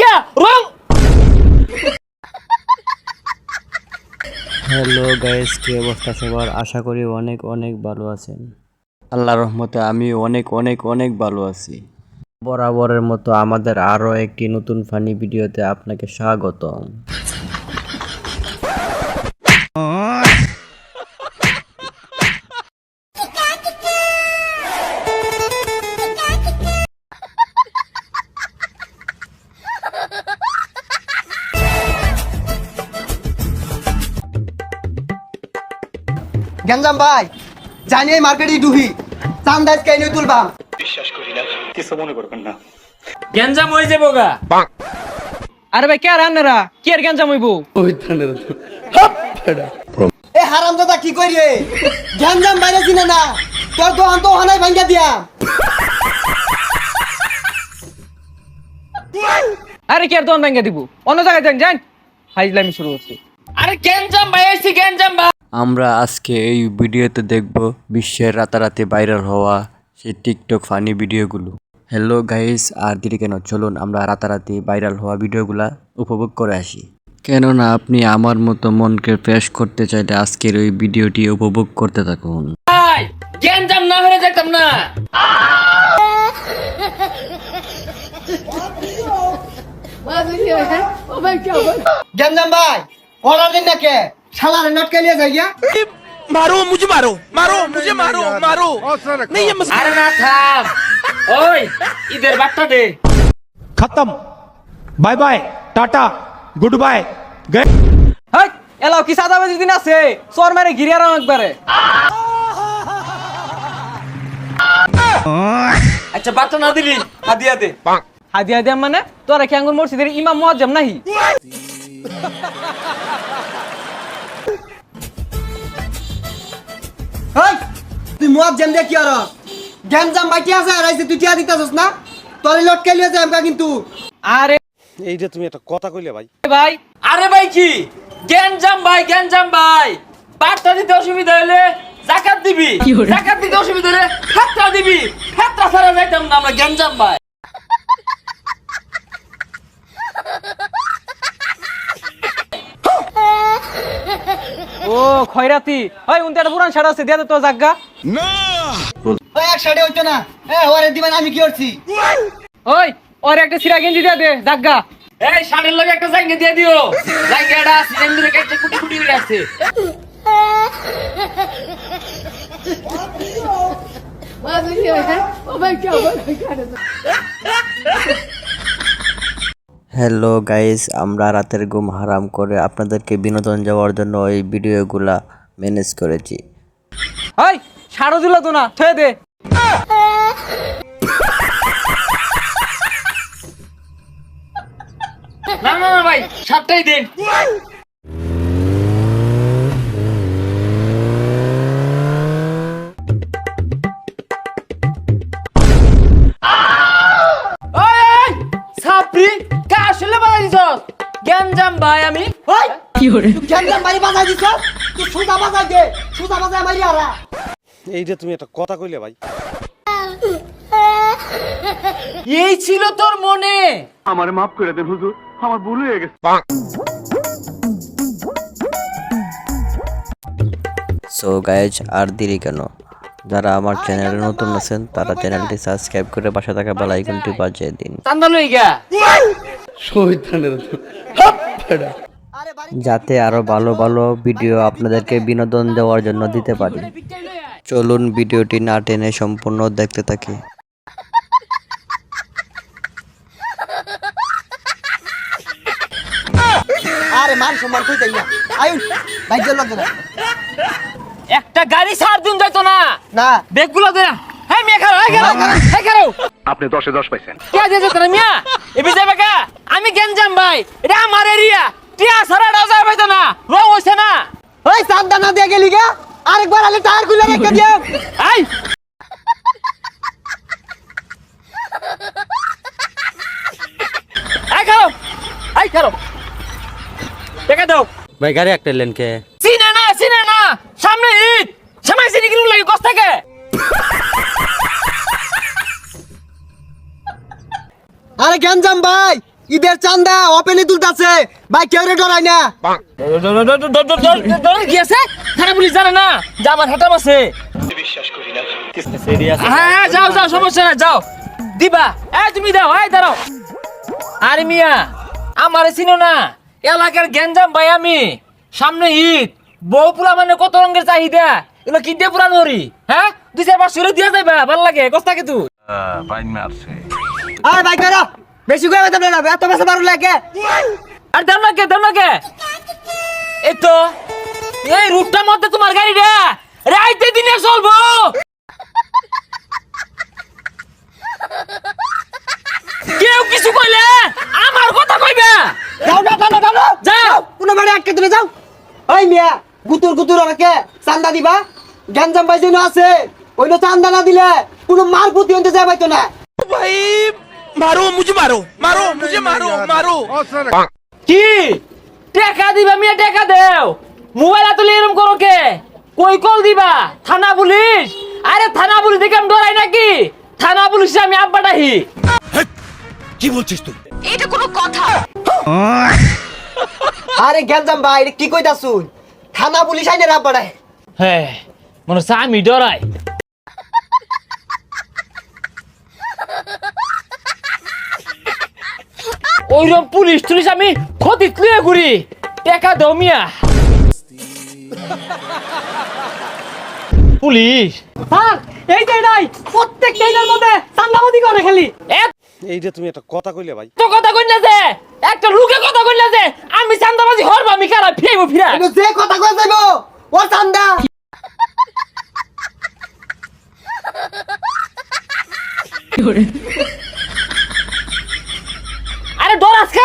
কে? রং! Hello guys কি অবস্থা সবার? আশা করি অনেক অনেক ভালো আছেন। আল্লাহ রহমতে আমি অনেক অনেক অনেক ভালো আছি। বরাবরের মতো আমাদের আরও একটি নতুন ফানি ভিডিওতে আপনাকে স্বাগতম। গঞ্জাম ভাই জানি এই মার্কেটে ডুহি চান্দাজ কেন তুলবাম? বিশ্বাস করি না। কিছু মনে করবেন না। গেঞ্জাম হয়ে যাব গা। আরে ভাই কে আর আন্নারা কি আর গেঞ্জাম হইবো? ওই এ হারাম দাদা কি করি রে গঞ্জাম বাইরে চিনে না তোর দোকান তো হানাই ভাঙ্গা দিয়া আরে কি আর দোকান ভেঙে দিব? অন্য জায়গায় যান যান। ফাইজলামি শুরু হচ্ছে। আরে গেঞ্জাম ভাই আইছি গেঞ্জাম ভাই। আমরা আজকে এই ভিডিওতে দেখব বিশ্বের রাতারাতি ভাইরাল হওয়া সেই টিকটক ফানি ভিডিওগুলো। হ্যালো গাইস আর দেরি কেন? চলুন আমরা রাতারাতি ভাইরাল হওয়া ভিডিওগুলো উপভোগ করে আসি। কেননা আপনি আমার মতো মনকে ফ্রেশ করতে চাইলে আজকের ওই ভিডিওটি উপভোগ করতে থাকুন। না হলে না। ভাই অর্ডার দিন না কে? শালার নট কেলিয়ে যাই গিয়া मारो मुझे मारो मारो मुझे मारो मारो नहीं ये मस- আরে না থাম ওই ঈদের বার্তা দে खत्म bye bye tata good bye गए হাই এলাও কি সাদা বাজি দিন আছে সর মারে গিরিয়ার একবারে আচ্ছা বার্তা না দিলি হাদিয়া দে হাদিয়া দে মানে তোরা কি আঙ্গুর মসজিদের ইমাম মুয়াজ্জম নাহি হেই তুই মুয়াব জেম দে কি আর? গঞ্জাম বাইটি আছে আর আইছে তুই টিয়া দিতাছস না? তোর লট কেলিয়ে যাই আমরা কিন্তু। আরে এইটা তুমি একটা কথা কইলে ভাই। ভাই আরে ভাই কি? গেঞ্জাম ভাই গেঞ্জাম ভাই। বার্তা দিতে অসুবিধা হলে জাকাত দিবি। জাকাত দিতে অসুবিধা হলে ফেতরা দিবি। ফেতরা ছাড়া যাইতাম না আমরা গেঞ্জাম ভাই। ও খয়রাতি। ওই উনতে একটা পুরান শাড়ি আছে দিয়া দে তো জাগা ওই এক সাইডে হইতো না। এ ওরে দিবেন আমি কি করছি? ওই ওর একটা সিরা গেঞ্জি দিয়া দে জাগা এই শাড়ির লগে একটা জাঙ্গি দিয়ে দিও। জাঙ্গিটা আছে জাঙ্গি কেটে কুটি কুটি করে আছে। হ্যালো গাইস আমরা রাতের ঘুম হারাম করে আপনাদেরকে বিনোদন যাওয়ার জন্য এই ভিডিওগুলা ম্যানেজ করেছি। হাই সারো দিল তো না থয়ে দে। না না না ভাই সাতটাই দিন। ভাই আমি? ওই গঞ্জাম বাড়ি বাজাই দিছ? তুই বাজাই দে বাজাই মারি আরা। এইটা তুমি একটা কথা কইলে ভাই। এই ছিল তোর মনে। আমার মাপ করে সো গাইজ আর দেরি কেন? যারা আমার চ্যানেলে নতুন আছেন তারা চ্যানেলটি সাবস্ক্রাইব করে পাশে থাকা বেল আইকনটি বাজিয়ে দিন। চান্দা যাতে আরও ভালো ভালো ভিডিও আপনাদেরকে বিনোদন দেওয়ার জন্য দিতে পারি। চলুন ভিডিওটি না টেনে সম্পূর্ণ দেখতে থাকি। আরে মান সম্মান কই তাই না? আয়ুন বাইক জল না। একটা গাড়ি সার দিন যাইতো না। না। বেগগুলো দে। আপনি দশে দশ পাইছেন। কে মিয়া? এবি যাবে কা আমি গেঞ্জাম ভাই? এটা আমার এরিয়া টিয়া সারা যাবে পাইতো না। রং হইছে না। ওই চান্দা না দিয়ে গেলি গা। আরেকবার আলে টায়ার খুলে রেখে দিও। আই! আই আই টাকা দাও। ভাই গাড়ি একটা লেনকে চিনে না চিনে না। সামনে ঈদ সামনে চিনি কিনু লাগে কষ্ট থেকে? আরে গঞ্জাম ভাই ঈদের চান্দা ওপেনে তুলতাছে। ভাই কেউ রে ডরাই না। ডরে গিয়েছে থানা পুলিশ জানে না যে আমার আছে। বিশ্বাস করি না হ্যাঁ যাও যাও সমস্যা না যাও। দিবা এ তুমি দাও এই দাঁড়াও। আরে মিয়া চিনো না এলাকার গেঞ্জাম ভাই আমি। সামনে ঈদ বউ পোলা মানে কত রঙের চাহিদা? এগুলো কিনতে পুরা ধরি হ্যাঁ? দুই চার পাঁচশো দিয়ে যাইবা ভালো লাগে কস্তাকে তুই মারছে। আর ভাই করো বেশি করে বেতন না এত বেশি মারুন লাগে। আর দাম লাগে দাম লাগে এই তো এই রুটটার মধ্যে তোমার গাড়ি রে। রাইতে দিনে চলবো। কেউ কিছু কইলে আমার কথা কইবে। যাও না দাঁড়া দাঁড়া যাও কোন বাড়ি আটকে তুমি যাও। ওই মিয়া গুতুর গুতুর আমাকে চান্দা দিবা। গ্যাঞ্জাম বাইজেন আছে। ওইলো চান্দা না দিলে কোনো মারপুতি হইতে যাবাইতো না। ভাই মারো মুঝে মারো মারো মুঝে মারো মারো। কি? টাকা দিবা মিয়া টাকা দেও। মোবাইল তুলে এরম করো কে? কই কল দিবা? থানা পুলিশ? আরে থানা পুলিশ দেখে আমি ডরাই নাকি? থানা পুলিশ আমি আব্বা কি বলছিস তুই? এটা কোনো কথা। আরে গেলজাম ভাই কি কইতাছুন? থানা পুলিশ আইনে আব্বা ডাহি। হ্যাঁ মনে হচ্ছে আমি ডরাই। ওইরকম পুলিশ তুলিস আমি ক্ষতি তুলে ঘুরি। টেকা দমিয়া পুলিশ। স্যার এই যে নাই প্রত্যেক মধ্যে করে এই যে তুমি একটা কথা কইলে ভাই। তো কথা কইলে যে একটা লুকে কথা কইলে যে আমি চান্দাবাজি হরব আমি কারা ফিরা। যে কথা কই যাইবো ও চান্দা।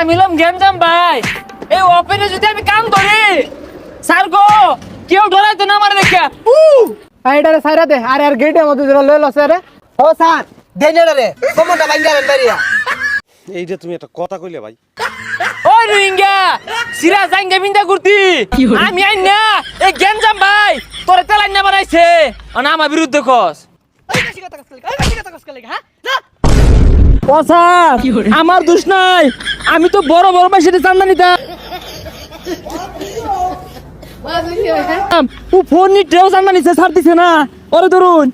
আমি লম গেম জাম ভাই। এই ওপেনে যদি আমি কাম করি স্যার গো কেউ ডরাই তো না আমার দেখা। ভাই এটা সাইরা দে। আরে আর গেটে মধ্যে ধরে লই লসে রে ও স্যার দেনে রে কমটা বাইঙ্গা রে বেরিয়া যে তুমি একটা কথা কইলে ভাই। ও রুইঙ্গা সিরা জাইঙ্গা বিন্দা করতি। আমি আই না এই গেম জাম ভাই তোরে তেলাইন না বানাইছে। আর আমার বিরুদ্ধে কস। কথা কথা কথা কস কথা কথা কথা কথা কস কথা কথা কথা আমার দোষ নাই। আমি তো বড় বড় ভাই সেটা চান্দা নিতাম ও ফোন নিয়ে ট্রেও চান্দা নিচ্ছে দিছে না। ওরে ধরুন।